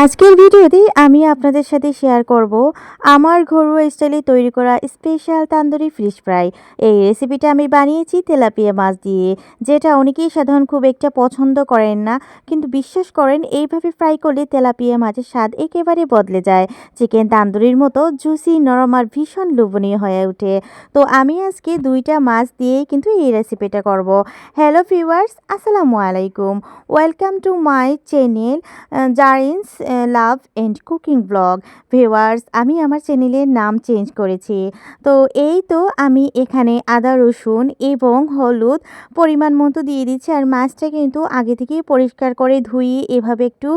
আজকের ভিডিওতে আমি আপনাদের সাথে শেয়ার করব আমার ঘরোয়া স্টাইলে তৈরি করা স্পেশাল তান্দুরি ফিশ ফ্রাই। এই রেসিপিটা আমি বানিয়েছি তেলাপিয়া মাছ দিয়ে, যেটা অনেকেই সাধারণ খুব একটা পছন্দ করেন না, কিন্তু বিশ্বাস করেন এইভাবে ফ্রাই করলে তেলাপিয়া মাছের স্বাদ একেবারে বদলে যায়। চিকেন তান্দুরির মতো জুসি, নরম আর ভীষণ লোভনীয় হয়ে ওঠে। তো আমি আজকে দুইটা মাছ দিয়েই কিন্তু এই রেসিপিটা করব। হ্যালো ভিউয়ার্স, আসসালামু আলাইকুম। Welcome to my channel Zarin's love and cooking blog. Viewers, আমি আমার চ্যানেলের নাম চেঞ্জ করেছি। তো এই তো আমি এখানে আদা, রসুন এবং হলুদ পরিমাণ মতো দিয়ে দিচ্ছি আর মাছটা কিন্তু আগে থেকেই পরিষ্কার করে ধুয়ে এভাবে একটু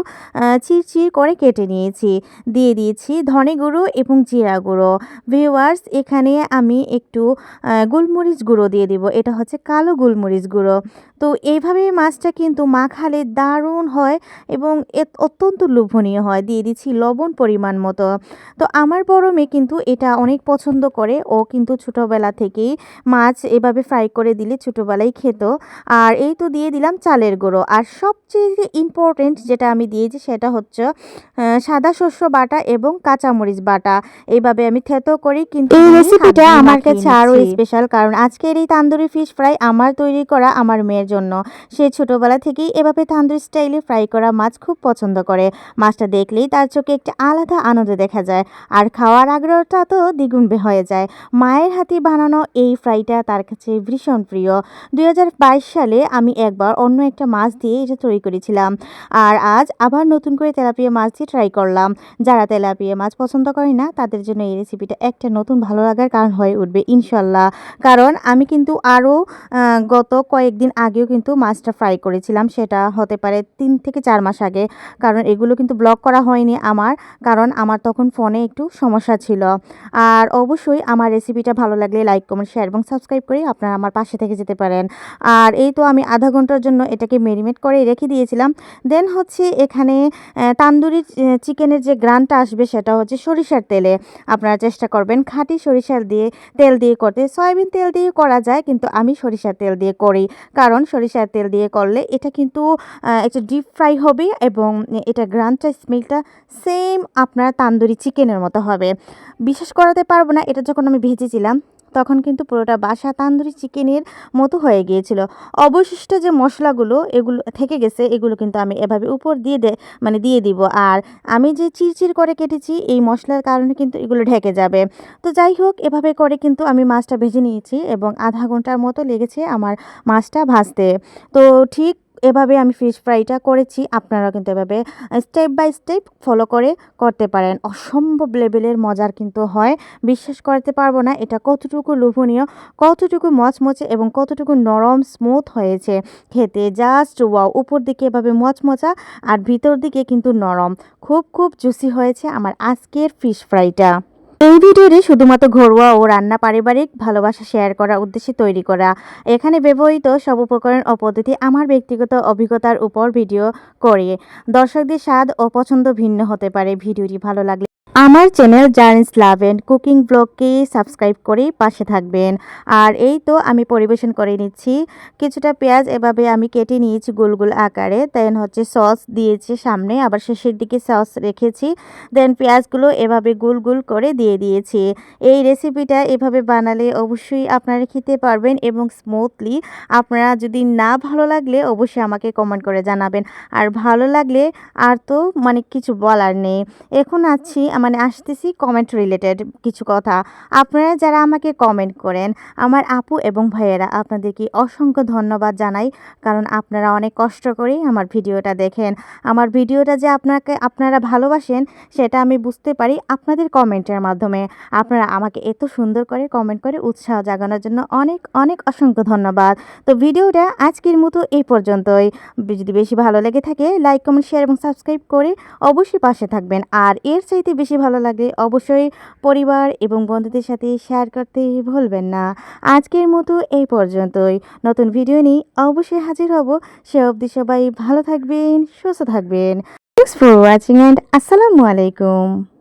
চিরচির করে কেটে নিয়েছি। দিয়ে দিয়েছি ধনে গুঁড়ো এবং জিরা গুঁড়ো। ভিউয়ার্স, এখানে আমি একটু গোলমরিচ গুঁড়ো দিয়ে দিব। এটা হচ্ছে কালো গোলমরিচ গুঁড়ো। তো এইভাবে মাছটা কিন্তু মাখালে দারুণ হয় এবং অত্যন্ত অত্যন্ত লোভনীয় হয়। দিয়ে দিচ্ছি লবণ পরিমাণ মতো। তো আমার বড় মেয়ে কিন্তু এটা অনেক পছন্দ করে। ও কিন্তু ছোটোবেলা থেকেই মাছ এভাবে ফ্রাই করে দিলে ছোটোবেলায় খেত। আর এই তো দিয়ে দিলাম চালের গুঁড়ো। আর সবচেয়ে ইম্পর্টেন্ট যেটা আমি দিয়েছি সেটা হচ্ছে সাদা শস্য বাটা এবং কাঁচামরিচ বাটা। এইভাবে আমি থেতো করি কিন্তু এই রেসিপিটা আমার কাছে আরও স্পেশাল কারণ আজকের এই তান্দুরি ফিশ ফ্রাই আমার তৈরি করা আমার মেয়ের জন্য। সে ছোটোবেলা থেকেই এভাবে তান্দুরি স্টাইলে ফ্রাই করা মাছ খুব পছন্দ করে। মাছটা দেখলেই তার চোখে একটা আলাদা আনন্দ দেখা যায়। আর খাওয়ার আগ্রহটা তো দ্বিগুণ হয়ে যায়। মায়ের হাতে বানানো এই ফ্রাইটা তার কাছে ভীষণ প্রিয়। দু হাজার বাইশ সালে আমি একবার অন্য একটা মাছ দিয়ে এটা তৈরি করেছিলাম। আর আজ আবার নতুন করে তেলাপিয়া মাছ দিয়ে ট্রাই করলাম। যারা তেলাপিয়া মাছ পছন্দ করে না, তাদের জন্য এই রেসিপিটা একটা নতুন ভালো লাগার কারণ হয়ে উঠবে ইনশাল্লাহ কারণ আমি কিন্তু আরও গত কয়েকদিন আগেও কিন্তু মাছটা ফ্রাই করেছিলাম। সেটা হতে পারে তিন থেকে চার মাস আগে। কারণ এগুলো ব্লগ করা হয়নি আমার, কারণ আমার তখন ফোনে একটু সমস্যা ছিল। আর অবশ্যই আমার রেসিপিটা ভালো লাগলে লাইক কমেন্ট শেয়ার এবং সাবস্ক্রাইব করে আপনারা আমার পাশে থেকে যেতে পারেন। আর এই তো আমি আধা ঘণ্টার জন্য এটাকে মেরিনেট করে রেখে দিয়েছিলাম। দেন হচ্ছে এখানে তান্দুরি চিকেনের যে গ্রানটা আসবে সেটা হচ্ছে সরিষার তেলে। আপনারা চেষ্টা করবেন খাঁটি সরিষার দিয়ে, তেল দিয়ে করতে। সয়াবিন তেল দিয়ে করা যায়, কিন্তু আমি সরিষার তেল দিয়ে করি। কারণ সরিষার তেল দিয়ে করলে এটা কিন্তু একটা ডিপ ফ্রাই হবে এবং এটা গ্রানটা স্মেলটা সেম আপনার তান্দুরি চিকেনের মতো হবে। বিশ্বাস করাতে পারব না, এটা যখন আমি ভেজেছিলাম, তখন কিন্তু পুরোটা বাসা তান্দুরি চিকেনের মতো হয়ে গিয়েছিল। অবশিষ্ট যে মশলাগুলো, এগুলো থেকে গেছে, এগুলো কিন্তু আমি এভাবে উপর দিয়ে দে মানে দিয়ে দিব। আর আমি যে চিরচির করে কেটেছি, এই মশলার কারণে কিন্তু এগুলো ঢেকে যাবে। তো যাই হোক, এভাবে করে কিন্তু আমি মাছটা ভেজে নিয়েছি এবং আধা ঘণ্টার মতো লেগেছে আমার মাছটা ভাজতে। তো ঠিক এভাবে আমি ফিশ ফ্রাইটা করেছি। আপনারা কিন্তু এভাবে স্টেপ বাই স্টেপ ফলো করে করতে পারেন। অসম্ভব লেভেলের মজার কিন্তু হয়। বিশ্বাস করতে পারব না, এটা কতটুকু লোভনীয়, কতটুকু মচমচে এবং কতটুকু নরম স্মুথ হয়েছে। খেতে জাস্ট ওয়াও উপর দিকে এভাবে মচমচা আর ভিতর দিকে কিন্তু নরম। খুব খুব জুসি হয়েছে আমার আজকের ফিশ ফ্রাইটা এই ভিডিওটি শুধুমাত্র ঘরোয়া ও রান্না পারিবারিক ভালোবাসা শেয়ার করার উদ্দেশ্যে তৈরি করা। এখানে ব্যবহৃত সব উপকরণ ও পদ্ধতি আমার ব্যক্তিগত অভিজ্ঞতার উপর ভিডিও করে। দর্শকদের স্বাদ ও পছন্দ ভিন্ন হতে পারে। ভিডিওটি ভালো লাগলে আমার channel Zarin's love and cooking ব্লগকে subscribe করে পাশে থাকবেন। আর এই তো আমি পরিবেশন করে নিচ্ছি। কিছুটা পেঁয়াজ এভাবে আমি কেটে নিয়েছি গোল গোল আকারে। দেন হচ্ছে সস দিয়েছি সামনে। আবার শেষের দিকে সস রেখেছি। দেন পেঁয়াজগুলো এভাবে গোল গোল করে দিয়ে দিয়েছি। এই রেসিপিটা এভাবে বানালে অবশ্যই আপনারা খেতে পারবেন এবং স্মুথলি আপনারা যদি না ভালো লাগলে অবশ্যই আমাকে কমেন্ট করে জানাবেন। আর ভালো লাগলে আর তো মানে কিছু বলার নেই। এখন আছি মানে আসতেছি কমেন্ট রিলেটেড কিছু কথা। আপনারা যারা আমাকে কমেন্ট করেন, আমার আপু এবং ভাইয়েরা আপনাদেরকে অসংখ্য ধন্যবাদ জানাই, কারণ আপনারা অনেক কষ্ট করেই আমার ভিডিওটা দেখেন। আমার ভিডিওটা যে আপনাকে, আপনারা ভালোবাসেন, সেটা আমি বুঝতে পারি আপনাদের কমেন্টের মাধ্যমে। আপনারা আমাকে এত সুন্দর করে কমেন্ট করে উৎসাহ জাগানোর জন্য অনেক অনেক অসংখ্য ধন্যবাদ। তো ভিডিওটা আজকের মতো এই পর্যন্তই। যদি বেশি ভালো লেগে থাকে লাইক কমেন্ট শেয়ার এবং সাবস্ক্রাইব করে অবশ্যই পাশে থাকবেন। আর এর চাইতে বেশি ভালো লাগে, অবশ্যই পরিবার এবং বন্ধুদের সাথে শেয়ার করতে ভুলবেন না। আজকের মতো এই পর্যন্তই। নতুন ভিডিও নিয়ে অবশ্যই হাজির হব। সে অবধি সবাই ভালো থাকবেন, সুস্থ থাকবেন। থ্যাংকস ফর ওয়াচিং অ্যান্ড আসসালামু আলাইকুম।